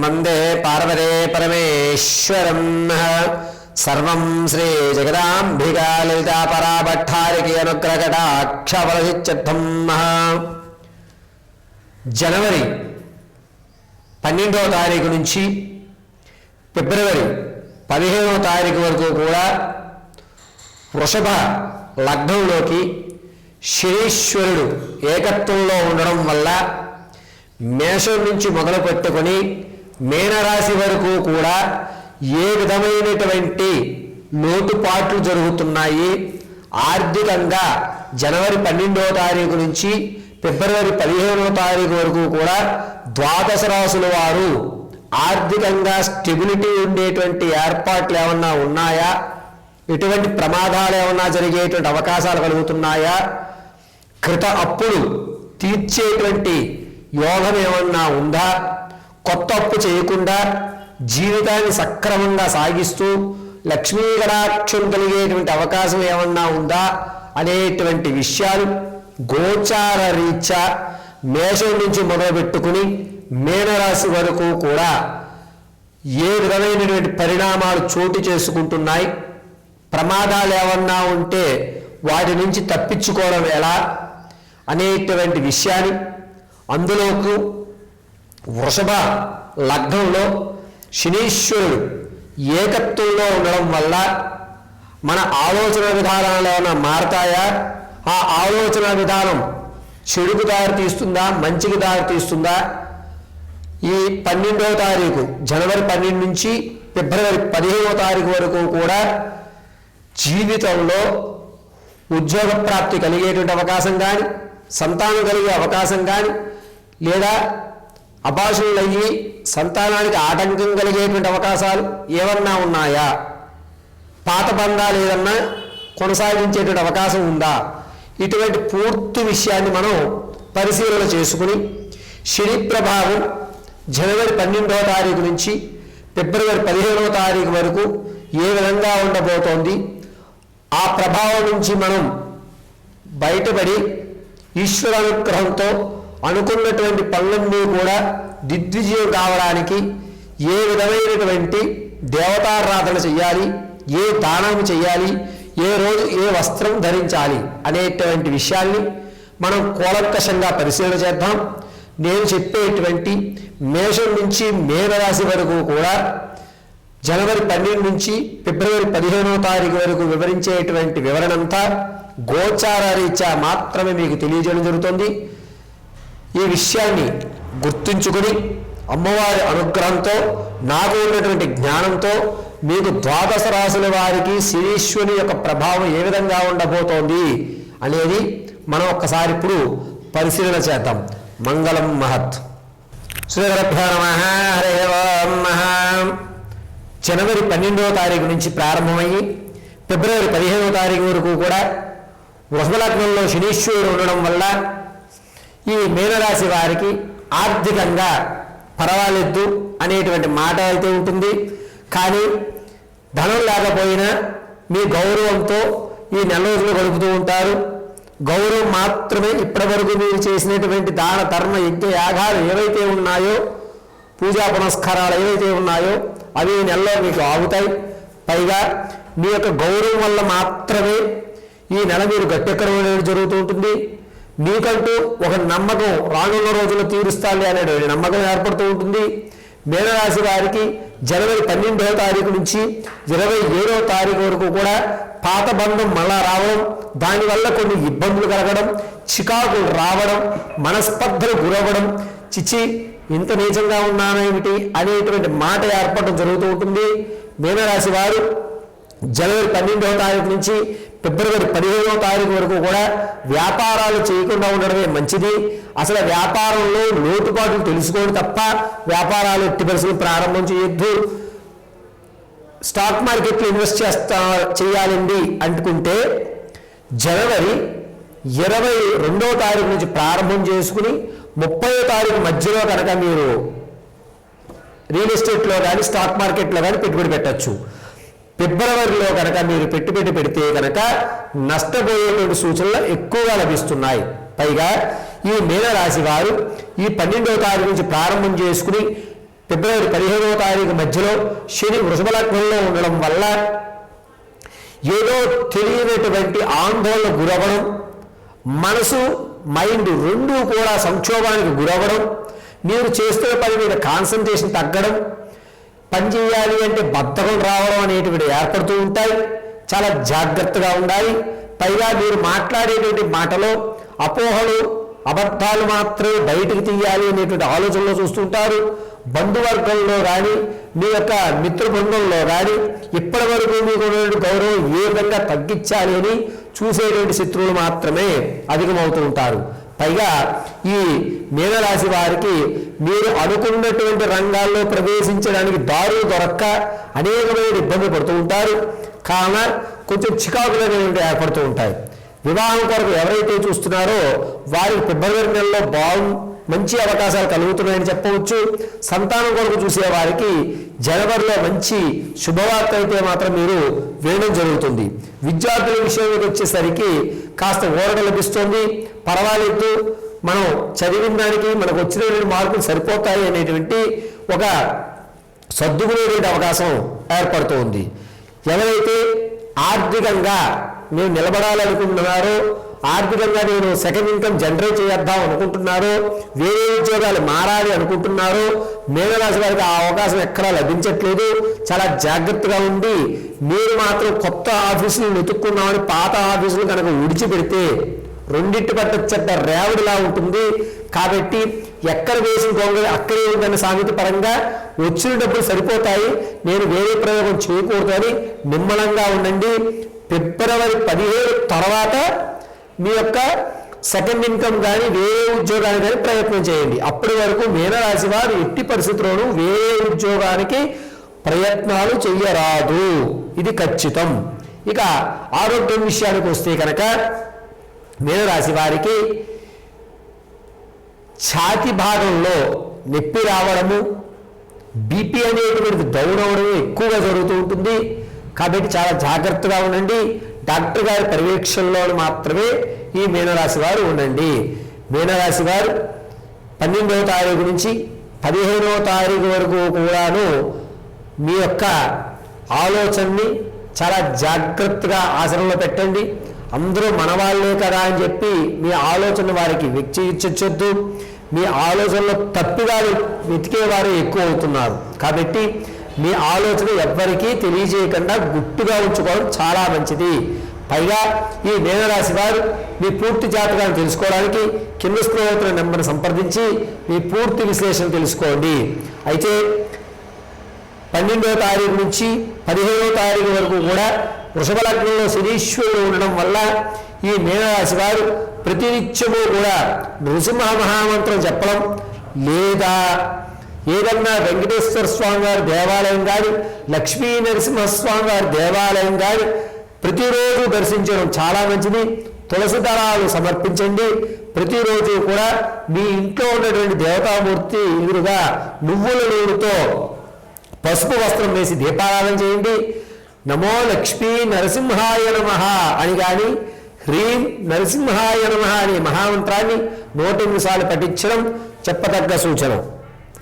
వందే పార్వతే పరమేశ్వరం సర్వం శ్రీ జగదాంబికా లలితాపరాభట్టారికి పరాభట్టారికి జనవరి పన్నెండవ తారీఖు నుంచి ఫిబ్రవరి పదిహేనవ తారీఖు వరకు కూడా వృషభ లగ్నంలోకి శనీశ్వరుడు ఏకత్వంలో ఉండడం వల్ల మేషం నుంచి మొదలు పెట్టుకొని మీనరాశి వరకు కూడా ఏ విధమైనటువంటి లోటుపాట్లు జరుగుతున్నాయి? ఆర్థికంగా జనవరి పన్నెండవ తారీఖు నుంచి ఫిబ్రవరి పదిహేనవ తారీఖు వరకు కూడా ద్వాదశ రాశుల వారు ఆర్థికంగా స్టెబిలిటీ ఉండేటువంటి ఏర్పాట్లు ఏమన్నా ఉన్నాయా? ఎటువంటి ప్రమాదాలు ఏమన్నా జరిగేటువంటి అవకాశాలు కలుగుతున్నాయా? కృత అప్పులు తీర్చేటువంటి యోగం ఏమన్నా ఉందా? కొత్త అప్పు చేయకుండా జీవితాన్ని సక్రమంగా సాగిస్తూ లక్ష్మీ గడాక్షం కలిగేటువంటి అవకాశం ఏమన్నా ఉందా అనేటువంటి విషయాలు గోచార రీత్యా మేషం నుంచి మొదలుపెట్టుకుని మీనరాశి వరకు కూడా ఏ విధమైనటువంటి పరిణామాలు చోటు చేసుకుంటున్నాయి? ప్రమాదాలు ఏమన్నా ఉంటే వాటి నుంచి తప్పించుకోవడం ఎలా? అనేటువంటి విషయాన్ని అందులోకి వృషభ లగ్నంలో శనీశ్వరుడు ఏకత్వంలో ఉండడం వల్ల మన ఆలోచన విధానాలు ఏమైనా మారతాయా? ఆ ఆలోచన విధానం చెడుకు దారి తీస్తుందా? మంచికి దారి తీస్తుందా? ఈ పన్నెండవ తారీఖు జనవరి పన్నెండు నుంచి ఫిబ్రవరి పదిహేనవ తారీఖు వరకు కూడా జీవితంలో ఉద్యోగ ప్రాప్తి కలిగేటువంటి అవకాశం కానీ సంతానం కలిగే అవకాశం కానీ లేదా అభాషణలయ్యి సంతానానికి ఆటంకం కలిగేటువంటి అవకాశాలు ఏమన్నా ఉన్నాయా? పాత బంధాలు ఏదన్నా కొనసాగించేటువంటి అవకాశం ఉందా? ఇటువంటి పూర్తి విషయాన్ని మనం పరిశీలన చేసుకుని శని ప్రభావం జనవరి పన్నెండవ తారీఖు నుంచి ఫిబ్రవరి పదిహేనవ తారీఖు వరకు ఏ విధంగా ఉండబోతోంది? ఆ ప్రభావం నుంచి మనం బయటపడి ఈశ్వరానుగ్రహంతో అనుకున్నటువంటి పనులన్నీ కూడా దిగ్విజయం కావడానికి ఏ విధమైనటువంటి దేవతారాధన చెయ్యాలి ఏ దానం చెయ్యాలి ఏ రోజు ఏ వస్త్రం ధరించాలి అనేటువంటి విషయాల్ని మనం కూలంకషంగా పరిశీలన చేద్దాం. నేను చెప్పేటువంటి మేషం నుంచి మేనరాశి వరకు కూడా జనవరి పన్నెండు నుంచి ఫిబ్రవరి పదిహేనవ తారీఖు వరకు వివరించేటువంటి వివరణంతా గోచార రీత్యా మాత్రమే మీకు తెలియజేయడం జరుగుతుంది. ఈ విషయాన్ని గుర్తుంచుకొని అమ్మవారి అనుగ్రహంతో నాకు ఉన్నటువంటి జ్ఞానంతో మీకు ద్వాదశ రాశుల వారికి శనీశ్వని యొక్క ప్రభావం ఏ విధంగా ఉండబోతోంది అనేది మనం ఒక్కసారి ఇప్పుడు పరిశీలన చేద్దాం. మంగళం మహత్. శ్రీగురుభ్యో నమ. హరే ఓం జనవరి పన్నెండవ తారీఖు నుంచి ప్రారంభమయ్యి ఫిబ్రవరి పదిహేనవ తారీఖు వరకు కూడా వృహలగ్నంలో శనీశ్వరుడు ఉండడం వల్ల ఈ మీనరాశి వారికి ఆర్థికంగా పర్వాలేదు అనేటువంటి మాట అయితే ఉంటుంది. కానీ ధనం లేకపోయినా మీ గౌరవంతో ఈ నెల రోజులు గడుపుతూ ఉంటారు. గౌరవం మాత్రమే ఇప్పటివరకు మీరు చేసినటువంటి దాన ధర్మ యజ్ఞ యాగాలు ఏవైతే ఉన్నాయో పూజా పునస్కారాలు ఏవైతే ఉన్నాయో అవి ఈ నెలలో మీకు ఆగుతాయి. పైగా మీ యొక్క గౌరవం వల్ల మాత్రమే ఈ నెల మీరు గట్టెక్కడం అనేది జరుగుతూ ఉంటుంది. మీకంటూ ఒక నమ్మకం రానున్న రోజుల్లో తీరుస్తాలి అనే నమ్మకం ఏర్పడుతూ ఉంటుంది. మేనరాశి వారికి జనవరి పన్నెండవ తారీఖు నుంచి ఇరవై ఏడవ తారీఖు వరకు కూడా పాత బంధం మళ్ళా రావడం దానివల్ల కొన్ని ఇబ్బందులు కలగడం చికాకులు రావడం మనస్పర్ధలు గురవ్వడం చిచి ఇంత నీచంగా ఉన్నానేమిటి అనేటువంటి మాట ఏర్పడడం జరుగుతూ ఉంటుంది. మీనరాశి వారు జనవరి పన్నెండవ తారీఖు నుంచి ఫిబ్రవరి పదిహేనవ తారీఖు వరకు కూడా వ్యాపారాలు చేయకుండా ఉండడమే మంచిది. అసలు వ్యాపారంలో లోటుపాట్లు తెలుసుకోండి తప్ప వ్యాపారాలు ఎట్టి పరిస్థితులు ప్రారంభం చేయొద్దు. స్టాక్ మార్కెట్లో ఇన్వెస్ట్ చేస్తా చేయాలండి అంటుకుంటే జనవరి ఇరవై రెండవ తారీఖు నుంచి ప్రారంభం చేసుకుని ముప్పై తారీఖు మధ్యలో కనుక మీరు రియల్ ఎస్టేట్లో కానీ స్టాక్ మార్కెట్లో కానీ పెట్టుబడి పెట్టచ్చు. ఫిబ్రవరిలో కనుక మీరు పెట్టుబడి పెడితే కనుక నష్టపోయేటువంటి సూచనలు ఎక్కువగా లభిస్తున్నాయి. పైగా ఈ మీనరాశి వారు ఈ పన్నెండవ తారీఖు నుంచి ప్రారంభం చేసుకుని ఫిబ్రవరి పదిహేనవ తారీఖు మధ్యలో శని వృషభ లగ్నంలో ఉండడం వల్ల ఏదో తెలియనటువంటి ఆందోళన గురవడం మనసు మైండ్ రెండూ కూడా సంక్షోభానికి గురవడం మీరు చేస్తున్న పని మీద కాన్సన్ట్రేషన్ తగ్గడం పని చేయాలి అంటే బద్ధకం రావడం అనేటువంటి ఏర్పడుతూ ఉంటాయి. చాలా జాగ్రత్తగా ఉండాలి. పైగా మీరు మాట్లాడేటువంటి మాటలో అపోహలు అబద్ధాలు మాత్రమే బయటకు తీయాలి అనేటువంటి ఆలోచనలో చూస్తుంటారు. బంధువర్గంలో కానీ మీ యొక్క మిత్రబృందంలో కానీ ఇప్పటి వరకు మీకు ఉన్నటువంటి గౌరవం ఏ విధంగా తగ్గించాలి అని చూసేటువంటి శత్రువులు మాత్రమే అధికమవుతూ ఉంటారు. పైగా ఈ మీనరాశి వారికి మీరు అనుకున్నటువంటి రంగాల్లో ప్రవేశించడానికి దారులు దొరక్క అనేకమైన ఇబ్బంది పడుతూ ఉంటారు. కావున కొంచెం చికాకులు అనేవి ఏర్పడుతూ ఉంటాయి. వివాహం కొరకు ఎవరైతే చూస్తున్నారో వారికి ఫిబ్రవరి నెలలో బాగు మంచి అవకాశాలు కలుగుతున్నాయని చెప్పవచ్చు. సంతానం కొరకు చూసే వారికి జనవరిలో మంచి శుభవార్త అయితే మాత్రం మీరు వినడం జరుగుతుంది. విద్యార్థుల విషయంలోకి వచ్చేసరికి కాస్త ఊరట లభిస్తుంది. పర్వాలేదు మనం చదివిన దానికి మనకు వచ్చినటువంటి మార్కులు సరిపోతాయి అనేటువంటి ఒక సర్దుకునేటువంటి అవకాశం ఏర్పడుతూ ఉంది ఎవరైతే ఆర్థికంగా నేను నిలబడాలనుకుంటున్నారో ఆర్థికంగా నేను సెకండ్ ఇన్కమ్ జనరేట్ చేద్దాం అనుకుంటున్నారో వేరే ఉద్యోగాలు మారాలి అనుకుంటున్నారో మేనరాశి వారికి ఆ అవకాశం ఎక్కడా లభించట్లేదు. చాలా జాగ్రత్తగా ఉండి మీరు మాత్రం కొత్త ఆఫీసులు వెతుక్కున్నామని పాత ఆఫీసులు కనుక విడిచిపెడితే రెండింటి పట్ల చెడ్డ రేవడిలా ఉంటుంది. కాబట్టి ఎక్కడ వేసిన దొంగ అక్కడే ఉందన్న సామెత పరంగా వచ్చిన డబ్బులు సరిపోతాయి. నేను వేరే ప్రయోగం చేయకూడదు అని నిమ్మలంగా ఉండండి. ఫిబ్రవరి పదిహేడు తర్వాత మీ యొక్క సెకండ్ ఇన్కమ్ కానీ వేరే ఉద్యోగానికి కానీ ప్రయత్నం చేయండి. అప్పటి వరకు మీనరాశి వారు ఎట్టి పరిస్థితుల్లోనూ వేరే ఉద్యోగానికి ప్రయత్నాలు చెయ్యరాదు. ఇది ఖచ్చితం. ఇక ఆరోగ్యం విషయానికి వస్తే కనుక మీనరాశి వారికి ఛాతి భాగంలో నొప్పి రావడము బీపీ అనేటువంటిది డౌన్ ఎక్కువగా జరుగుతూ ఉంటుంది. కాబట్టి చాలా జాగ్రత్తగా ఉండండి. డాక్టర్ గారి పర్యవేక్షణలో మాత్రమే ఈ మీనరాశి వారు ఉండండి. మీనరాశి వారు పన్నెండవ తారీఖు నుంచి పదిహేనవ తారీఖు వరకు కూడాను మీ యొక్క ఆలోచనని చాలా జాగ్రత్తగా ఆచరణలో పెట్టండి. అందరూ మనవాళ్ళే కదా అని చెప్పి మీ ఆలోచన వారికి వ్యక్తించొద్దు మీ ఆలోచనలో తప్పుగా వెతికేవారు ఎక్కువ అవుతున్నారు. కాబట్టి మీ ఆలోచన ఎవ్వరికీ తెలియజేయకుండా గుట్టుగా ఉంచుకోవడం చాలా మంచిది. పైగా ఈ మేనరాశి వారు మీ పూర్తి జాతకాన్ని తెలుసుకోవడానికి కింద స్నేహితుల నెంబర్ని సంప్రదించి మీ పూర్తి విశ్లేషణ తెలుసుకోండి. అయితే పన్నెండవ తారీఖు నుంచి పదిహేనవ తారీఖు వరకు కూడా వృషభ లగ్నంలో శనీశ్వరుడు ఉండడం వల్ల ఈ మీనరాశి వారు ప్రతినిత్యము కూడా నృసింహ మహామంత్రం చెప్పడం లేదా ఏదన్నా వెంకటేశ్వర స్వామి వారి దేవాలయం కానీ లక్ష్మీ నరసింహస్వామి వారి దేవాలయం కానీ ప్రతిరోజు దర్శించడం చాలా మంచిది. తులసి దళాలు సమర్పించండి. ప్రతిరోజు కూడా మీ ఇంట్లో ఉన్నటువంటి దేవతామూర్తి ఎదురుగా నువ్వుల నూనెతో పసుపు వస్త్రం వేసి దీపారాధన చేయండి. నమో లక్ష్మీ నరసింహాయ నమ అని కానీ హ్రీం నరసింహాయ నమ అనే మహామంత్రాన్ని నూట ఎనిమిది సార్లు పఠించడం చెప్పదగ్గ సూచన.